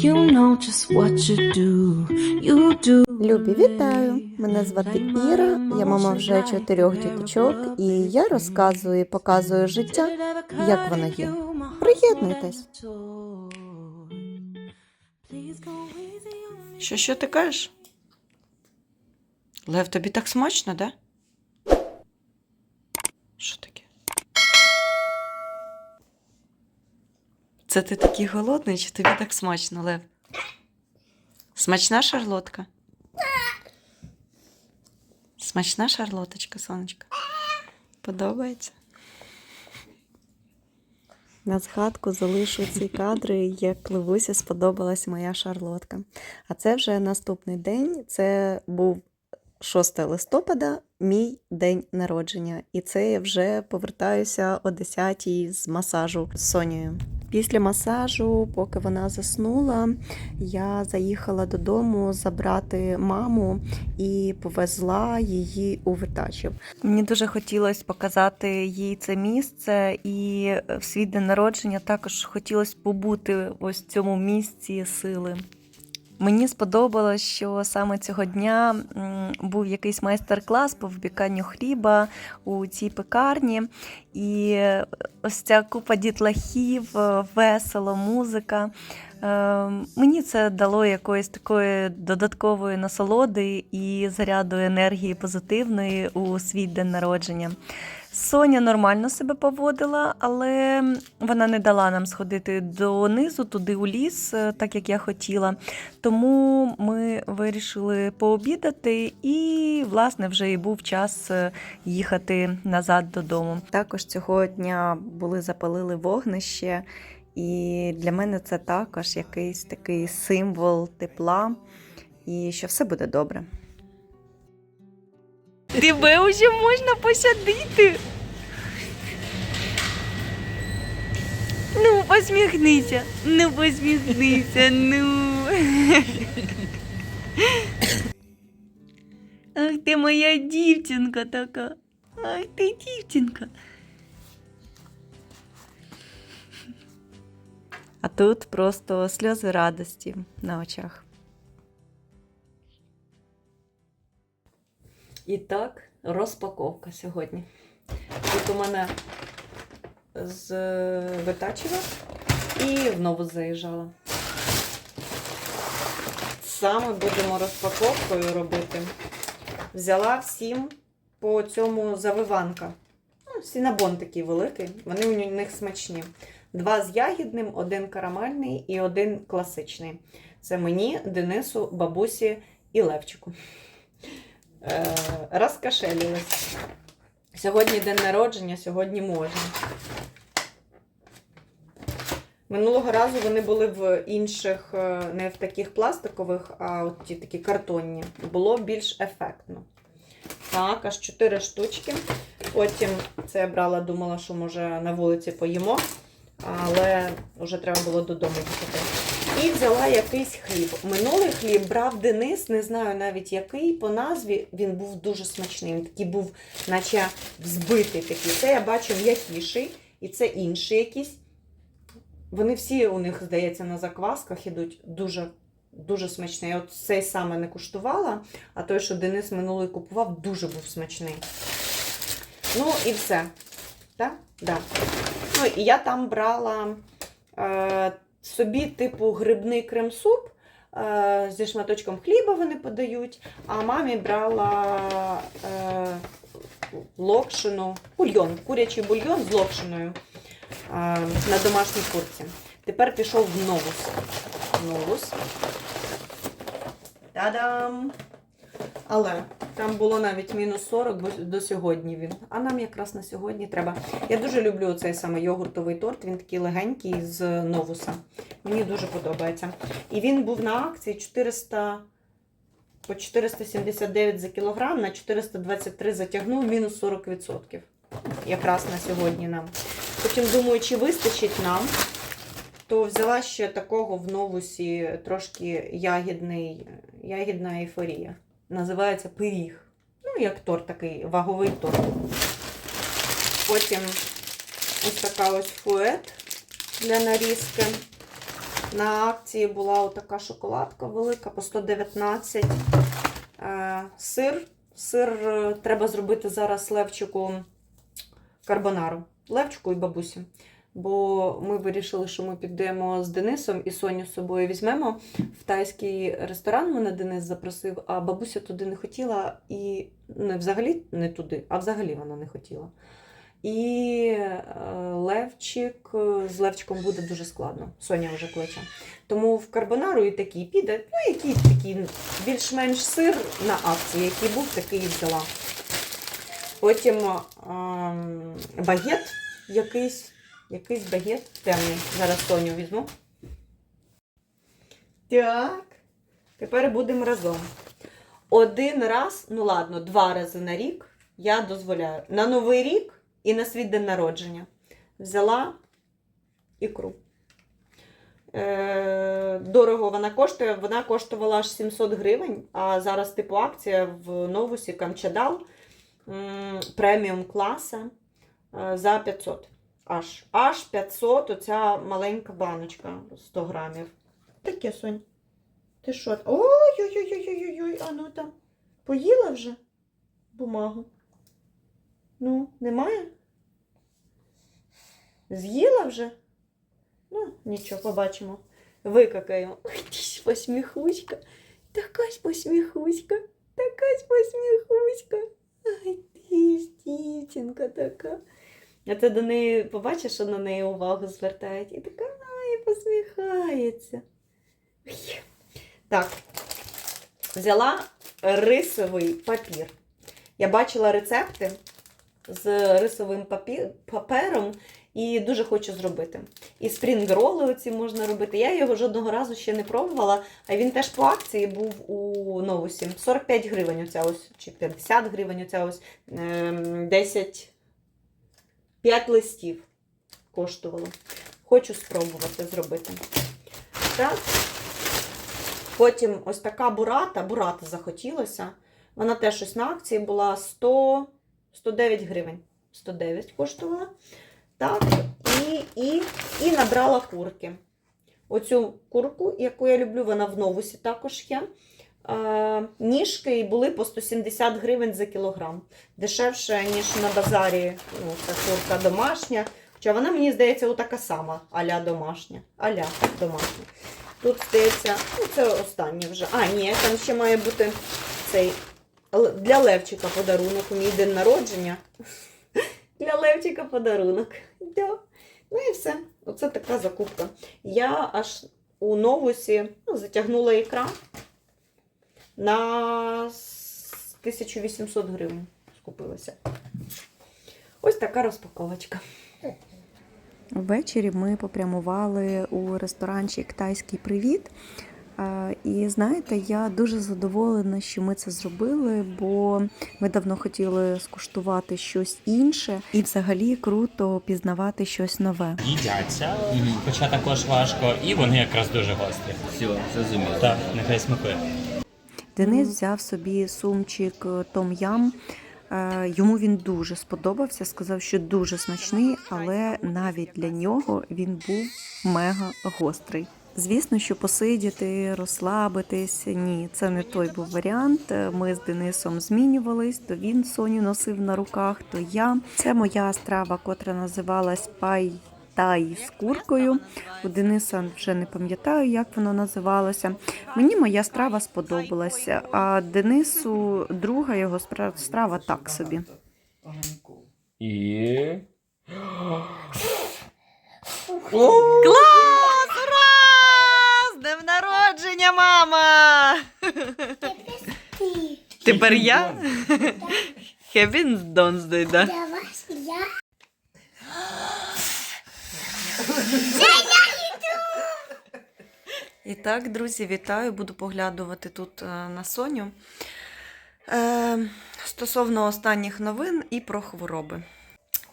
You know just what you do. You do. Любі, вітаю! Мене звати Іра, я мама вже чотирьох діточок, і я розказую і показую життя, як воно є. Приєднуйтесь. Що, що ти кажеш? Лев, тобі так смачно, да? Що таке? Це ти такий голодний, чи тобі так смачно, Лев? Смачна шарлотка? Смачна шарлоточка, сонечка. Подобається? На згадку залишу ці кадри, як Левусі сподобалась моя шарлотка. А це вже наступний день. Це був 6 листопада, мій день народження. І це я вже повертаюся о 10 з масажу з Сонією. Після масажу, поки вона заснула, я заїхала додому забрати маму і повезла її у Вертачів. Мені дуже хотілося показати їй це місце, і в свій день народження також хотілося побути ось в цьому місці сили. Мені сподобалось, що саме цього дня був якийсь майстер-клас по випіканню хліба у цій пекарні. І ось ця купа дітлахів, е, весело, музика. Е, Мені це дало якоїсь такої додаткової насолоди і заряду енергії позитивної у свій день народження. Соня нормально себе поводила, але вона не дала нам сходити донизу, туди у ліс, е, так як я хотіла. Тому ми вирішили пообідати, і, власне, вже і був час е, їхати назад додому. Також цього дня були запалили вогнище, і для мене це також якийсь такий символ тепла, і що все буде добре. Тебе вже можна посадити. Ну, посміхнися. Ну, посміхнися, ну. Ах ти моя дівчинка така. Ах ти дівчинка. А тут просто сльози радості на очах. І так, розпаковка сьогодні. Тут у мене з Витачева і знову заїжджала. Саме будемо розпаковкою робити. Взяла всім по цьому завиванка. Ну, сінабон такий великий, вони у них смачні. Два з ягідним, один карамельний і один класичний. Це мені, Денису, бабусі і Левчику. Е, розкашелилась. Сьогодні день народження, сьогодні можна. Минулого разу вони були в інших, е, не в таких пластикових, а от ті такі картонні. Було більш ефектно. Так, аж 4 штучки. Потім це я брала, думала, що може на вулиці поїмо, але вже треба було додому їхати. І взяла якийсь хліб. Минулий хліб брав Денис, не знаю навіть який, по назві він був дуже смачний. Він такий був, наче взбитий такий. Це я бачу м'якіший, і це інший якийсь. Вони всі у них, здається, на заквасках ідуть дуже дуже смачний. От цей саме не куштувала, а той, що Денис минулий купував, дуже був смачний. Ну і все. Так? Да. Ну, і я там брала е, собі, типу, грибний крем-суп. е, Зі шматочком хліба вони подають, а мамі брала е, локшину, бульйон, курячий бульйон з локшиною е, на домашній курці. Тепер пішов в новус. Новус. Та-дам! Але там було навіть мінус 40, бо до сьогодні він. А нам якраз на сьогодні треба. Я дуже люблю цей саме йогуртовий торт, він такий легенький з новуса. Мені дуже подобається. І він був на акції 400 по 479 за кілограм, на 423 затягнув, мінус 40%. Якраз на сьогодні нам. Потім думаю, чи вистачить нам, то взяла ще такого в новусі трошки ягідний, ягідна ейфорія. Називається пиріг. Ну, як торт такий, ваговий торт. Потім ось така ось фует для нарізки. На акції була отака шоколадка велика по 119. Е, сир. Сир е, треба зробити зараз Левчику карбонару. Левчику і бабусі. Бо ми вирішили, що ми підемо з Денисом і Соню з собою візьмемо в тайський ресторан. Мене Денис запросив, а бабуся туди не хотіла і не взагалі не туди, а взагалі вона не хотіла. І е, Левчик е, з Левчиком буде дуже складно. Соня вже кличе. Тому в карбонару і такий піде. Ну, який такий більш-менш сир на акції, який був, такий і взяла. Потім ем, багет якийсь, якийсь багет темний. Зараз Соню візьму. Так. Тепер будемо разом. Один раз, ну ладно, два рази на рік я дозволяю. На Новий рік і на свій день народження. Взяла ікру. Е, дорого вона коштує. Вона коштувала аж 700 гривень, а зараз типу акція в новусі Камчадал преміум класа е, за 500. Аж, аж 500 оця маленька баночка 100 грамів. Таке, Сонь. Ти що? Ой-ой-ой-ой-ой-ой, а ну там. Поїла вже бумагу? Ну, немає? З'їла вже? Ну, нічого, побачимо. Викакаю. Ой, посміхуська. Така ж посміхуська. Така ж посміхуська. Ай, ти ж дівчинка така. А ти до неї побачиш, що на неї увагу звертають. І така ай, посміхається. Так, взяла рисовий папір. Я бачила рецепти з рисовим папі- папером і дуже хочу зробити. І спрінгроли оці можна робити. Я його жодного разу ще не пробувала, а він теж по акції був у новусі. 45 гривень оця ось, чи 50 гривень оця ось ем, 10, 5 листів коштувало. Хочу спробувати зробити. Так. Потім ось така бурата, бурата захотілося. Вона теж щось на акції була 100, 109 гривень. 109 коштувала. Так, і, і, і набрала курки. Оцю курку, яку я люблю, вона в новусі також є. Ніжки були по 170 гривень за кілограм. Дешевше, ніж на базарі. Ну, ця курка домашня. Хоча вона, мені здається, така сама, аля домашня. Аля домашня. Тут здається, ну це останнє вже. А, ні, там ще має бути цей для Левчика подарунок. У мій день народження. Для Левчика подарунок. Да. Ну і все. Оце така закупка. Я аж у новусі ну, затягнула ікра на с- 1800 гривень. Скупилася. Ось така розпаковочка. Ввечері ми попрямували у ресторанчик Тайський Привіт. І знаєте, я дуже задоволена, що ми це зробили, бо ми давно хотіли скуштувати щось інше, і взагалі круто пізнавати щось нове. їдяться, хоча також важко, і вони якраз дуже гострі. Все, зрозуміло. Так, нехай смакує. Денис взяв собі сумчик Том Ям. Е, Йому він дуже сподобався, сказав, що дуже смачний, але навіть для нього він був мега гострий. Звісно, що посидіти, розслабитись, ні, це не той був варіант. Е, Ми з Денисом змінювались, то він Соню носив на руках, то я. Це моя страва, котра називалась пай тай з куркою. У Дениса вже не пам'ятаю, як воно називалося. Мені моя страва сподобалася, а Денису друга його страва так собі. І. Клас! Ура! З днем народження, мама! Тепер я? Happy Birthday, да? Для вас я І так, друзі, вітаю. Буду поглядувати тут е, на Соню. Е, стосовно останніх новин і про хвороби.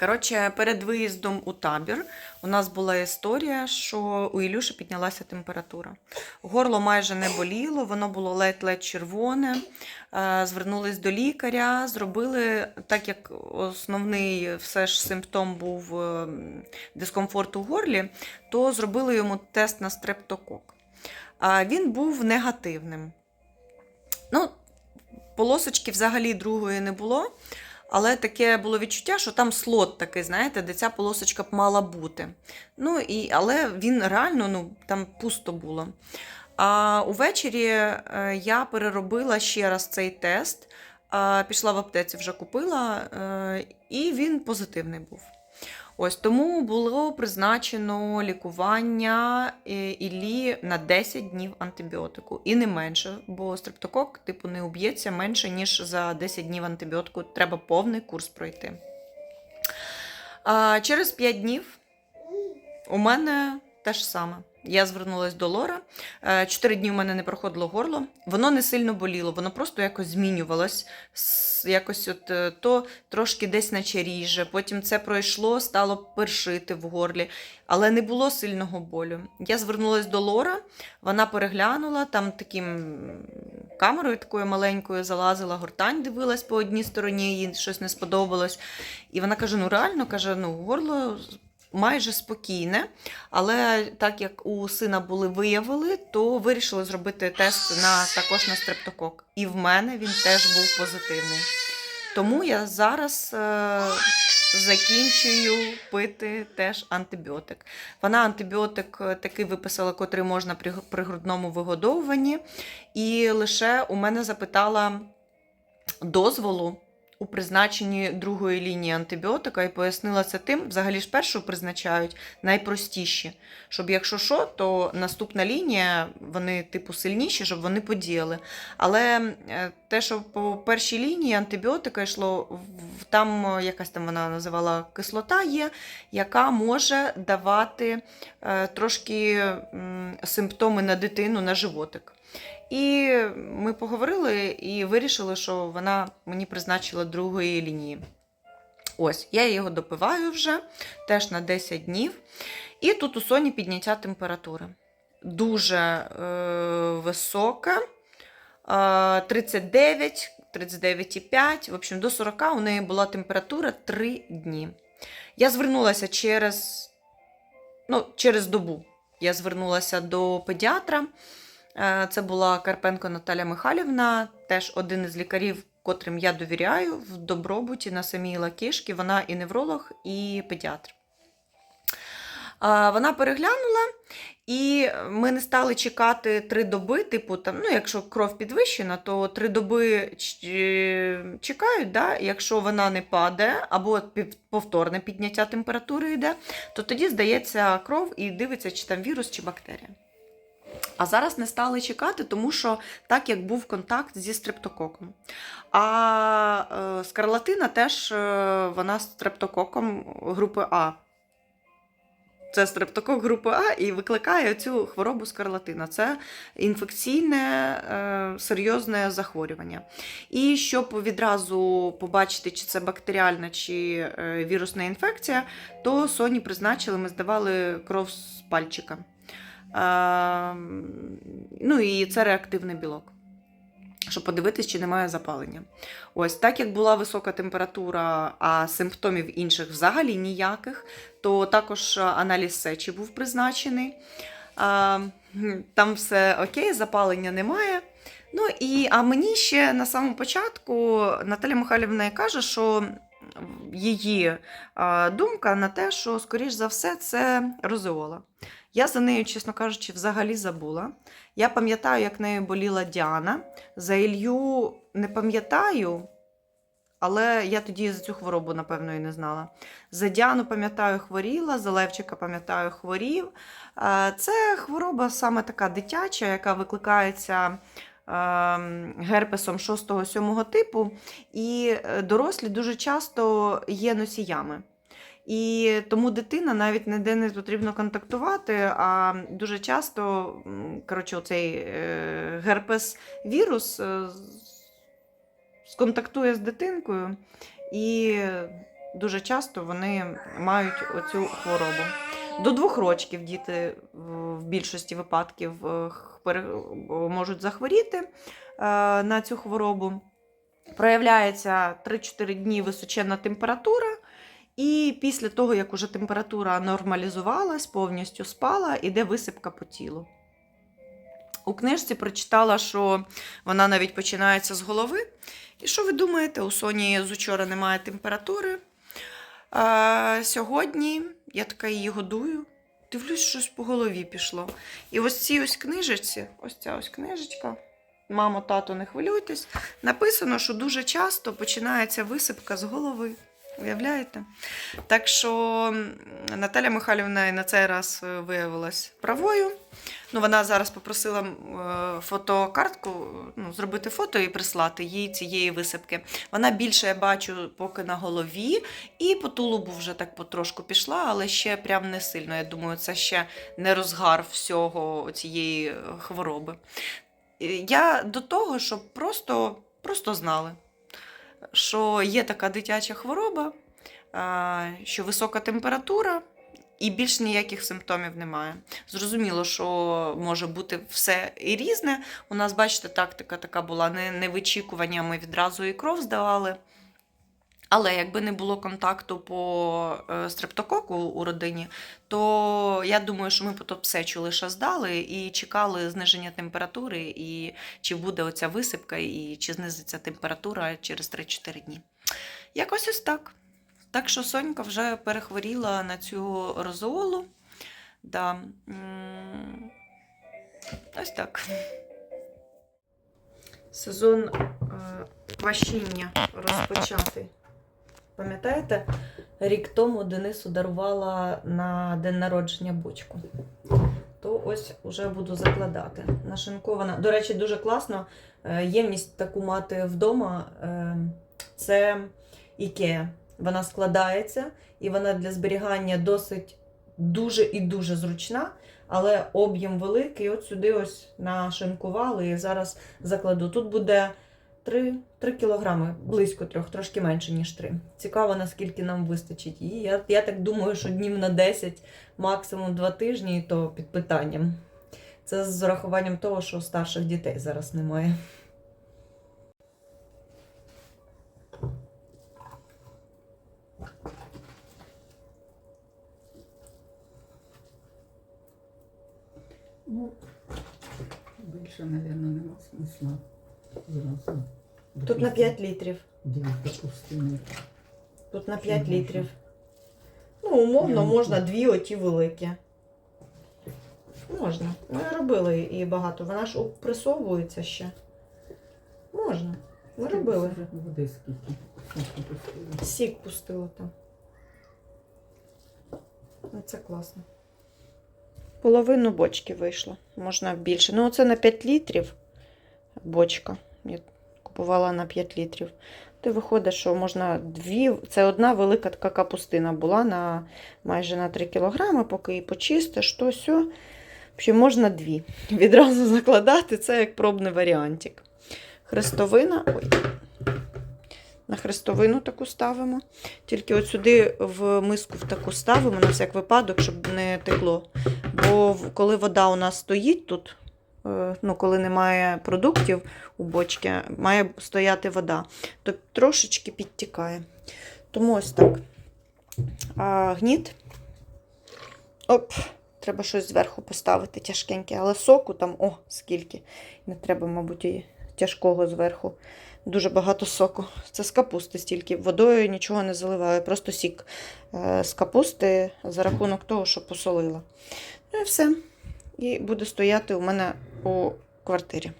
Коротше, перед виїздом у табір у нас була історія, що у Ілюші піднялася температура. Горло майже не боліло, воно було ледь-ледь червоне. Е, Звернулись до лікаря, зробили, так як основний все ж симптом був е, дискомфорт у горлі, то зробили йому тест на стрептокок. Він був негативним. Ну, полосочки взагалі другої не було. Але таке було відчуття, що там слот такий, знаєте, де ця полосочка б мала бути. Ну, і, але він реально ну, там пусто було. А увечері е, я переробила ще раз цей тест, пішла в аптеці, вже купила, е, і він позитивний був. Ось тому було призначено лікування е, Іллі на 10 днів антибіотику. І не менше, бо стрептокок типу не уб'ється менше, ніж за 10 днів антибіотику. Треба повний курс пройти. А через 5 днів у мене те ж саме. Я звернулася до Лора. Е, Чотири дні у мене не проходило горло. Воно не сильно боліло, воно просто якось змінювалось. Якось от е, то трошки десь наче ріже. Потім це пройшло, стало першити в горлі, але не було сильного болю. Я звернулася до Лора, вона переглянула там таким камерою такою маленькою залазила, гортань дивилась по одній стороні, їй щось не сподобалось. І вона каже: ну реально каже, ну горло майже спокійне. Але так як у сина були виявили, то вирішили зробити тест на також на стрептокок. І в мене він теж був позитивний. Тому я зараз е, закінчую пити теж антибіотик. Вона антибіотик е, такий виписала, котрий можна при, при грудному вигодовуванні. І лише у мене запитала дозволу у призначенні другої лінії антибіотика і пояснила це тим, взагалі ж першу призначають найпростіші, щоб якщо що, то наступна лінія, вони типу сильніші, щоб вони подіяли. Але е, те, що по першій лінії антибіотика йшло, там е, якась там вона називала кислота є, яка може давати е, трошки симптоми на дитину, на животик. І ми поговорили і вирішили, що вона мені призначила другої лінії. Ось, я його допиваю вже теж на 10 днів. І тут у Соні підняття температури. Дуже е, висока. Е, 39, 39,5. В общем, до 40 у неї була температура 3 дні. Я звернулася через, ну, через добу. Я звернулася до педіатра. Е, Це була Карпенко Наталя Михайлівна, теж один із лікарів, котрим я довіряю в добробуті на самій Лакішки. Вона і невролог, і педіатр. Вона переглянула, і ми не стали чекати три доби. Типу, там, ну, якщо кров підвищена, то три доби е, чекають. Да? Якщо вона не падає, або повторне підняття температури йде, то тоді здається кров і дивиться, чи там вірус, чи бактерія. А зараз не стали чекати, тому що так як був контакт зі стрептококом. А е, скарлатина теж е, вона стрептококом групи А. Це стрептокок групи А і викликає цю хворобу скарлатина. Це інфекційне е, серйозне захворювання. І щоб відразу побачити, чи це бактеріальна чи е, вірусна інфекція, то Соні призначили, ми здавали кров з пальчика. Е, ну і це реактивний білок. Щоб подивитись, чи немає запалення. Ось так як була висока температура, а симптомів інших взагалі ніяких, то також аналіз сечі був призначений. Там все окей, запалення немає. Ну і а мені ще на самому початку Наталя Михайлівна каже, що її думка на те, що, скоріш за все, це розеола. Я за нею, чесно кажучи, взагалі забула. Я пам'ятаю, як нею боліла Діана. За Ілью не пам'ятаю, але я тоді за цю хворобу, напевно, і не знала. За Діану, пам'ятаю, хворіла, за Левчика, пам'ятаю, хворів. Е, Це хвороба саме така дитяча, яка викликається ем, герпесом 6-7 типу, і е, дорослі дуже часто є носіями. І тому дитина навіть ніде не потрібно контактувати, а дуже часто коротше, оцей е, герпес-вірус е, з- сконтактує з дитинкою і дуже часто вони мають оцю хворобу. До двох років діти е, в більшості випадків е, пере- можуть захворіти е, на цю хворобу. Проявляється 3-4 дні височенна температура, і після того, як уже температура нормалізувалась, повністю спала, іде висипка по тілу. У книжці прочитала, що вона навіть починається з голови. І що ви думаєте, у Соні з учора немає температури. А, сьогодні я така її годую. Дивлюсь, щось по голові пішло. І ось цій ось книжечці, ось ця ось книжечка, мамо, тато, не хвилюйтесь, написано, що дуже часто починається висипка з голови. Уявляєте? Так що Наталя Михайлівна і на цей раз е, виявилась правою. Ну, вона зараз попросила е, фотокартку, ну, зробити фото і прислати їй цієї висипки. Вона більше я бачу поки на голові, і по тулубу вже так потрошку пішла, але ще прям не сильно. Я думаю, це ще не розгар всього цієї е, хвороби. Я до того, щоб просто, просто знали, що є така дитяча хвороба, що висока температура. І більш ніяких симптомів немає. Зрозуміло, що може бути все і різне. У нас, бачите, тактика така була не, не вичікування, ми відразу і кров здавали. Але якби не було контакту по е, стрептококу у родині, то я думаю, що ми б то псечу лише здали і чекали зниження температури, і чи буде оця висипка, і чи знизиться температура через 3-4 дні. Якось ось так. Так що Сонька вже перехворіла на цю розоолу. Да. Ось так. Сезон е, квашіння розпочатий. Пам'ятаєте, рік тому Денису дарувала на день народження бочку. То ось вже буду закладати. Нашинкована. До речі, дуже класно. е, Ємність таку мати вдома. е, Це Ікеа. Вона складається і вона для зберігання досить дуже і дуже зручна, але об'єм великий. От сюди ось нашинкували і зараз закладу. Тут буде 3, 3 кілограми, близько трьох, трошки менше, ніж 3. Цікаво, наскільки нам вистачить її. Я, я так думаю, що днів на 10, максимум 2 тижні, і то під питанням. Це з урахуванням того, що старших дітей зараз немає. Ну, більше, мабуть, нема смисла зразу. Тут на 5 літрів. Тут на 5 літрів. Ну, умовно, можна дві оті великі. Можна. Ми робили і багато. Вона ж упресовується ще. Можна. Ми робили. Води скільки. Сік пустила там. Ну, Це класно. Половину бочки вийшло. Можна більше. Ну, це на 5 літрів бочка. Купувала на 5 літрів. То виходить, що можна дві. Це одна велика така капустина була на майже на 3 кілограми, поки її почистиш, то все. Ще можна дві. Відразу закладати, це як пробний варіантик. Хрестовина. Ой. На хрестовину таку ставимо. Тільки от сюди в миску в таку ставимо на всяк випадок, щоб не текло. Бо коли вода у нас стоїть тут, ну, коли немає продуктів у бочці, має стояти вода, то трошечки підтікає. Тому ось так. А гніт. Оп, треба щось зверху поставити тяжкеньке, але соку там, о, скільки. Не треба, мабуть, і тяжкого зверху. Дуже багато соку. Це з капусти стільки. Водою нічого не заливаю, просто сік е, з капусти за рахунок того, що посолила. Ну і все. І буде стояти у мене у квартирі.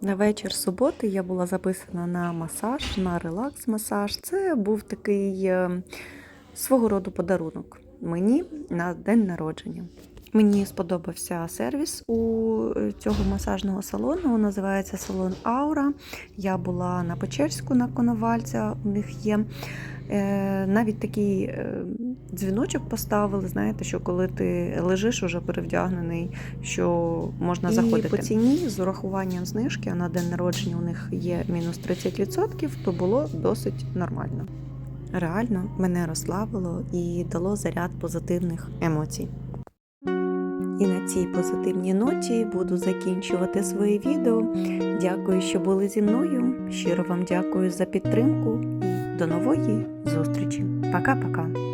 На вечір суботи я була записана на масаж, на релакс-масаж. Це був такий е, свого роду подарунок мені на день народження. Мені сподобався сервіс у е, цього масажного салону. Називається салон Аура. Я була на Печерську на Коновальця. У них є. Е, навіть такий е, дзвіночок поставили, знаєте, що коли ти лежиш уже перевдягнений, що можна І заходити. по по ціні з урахуванням знижки, а на день народження у них є мінус 30%, то було досить нормально. реально мене розслабило і дало заряд позитивних емоцій. І на цій позитивній ноті буду закінчувати своє відео. Дякую, що були зі мною. Щиро вам дякую за підтримку і до нової зустрічі. Пока-пока.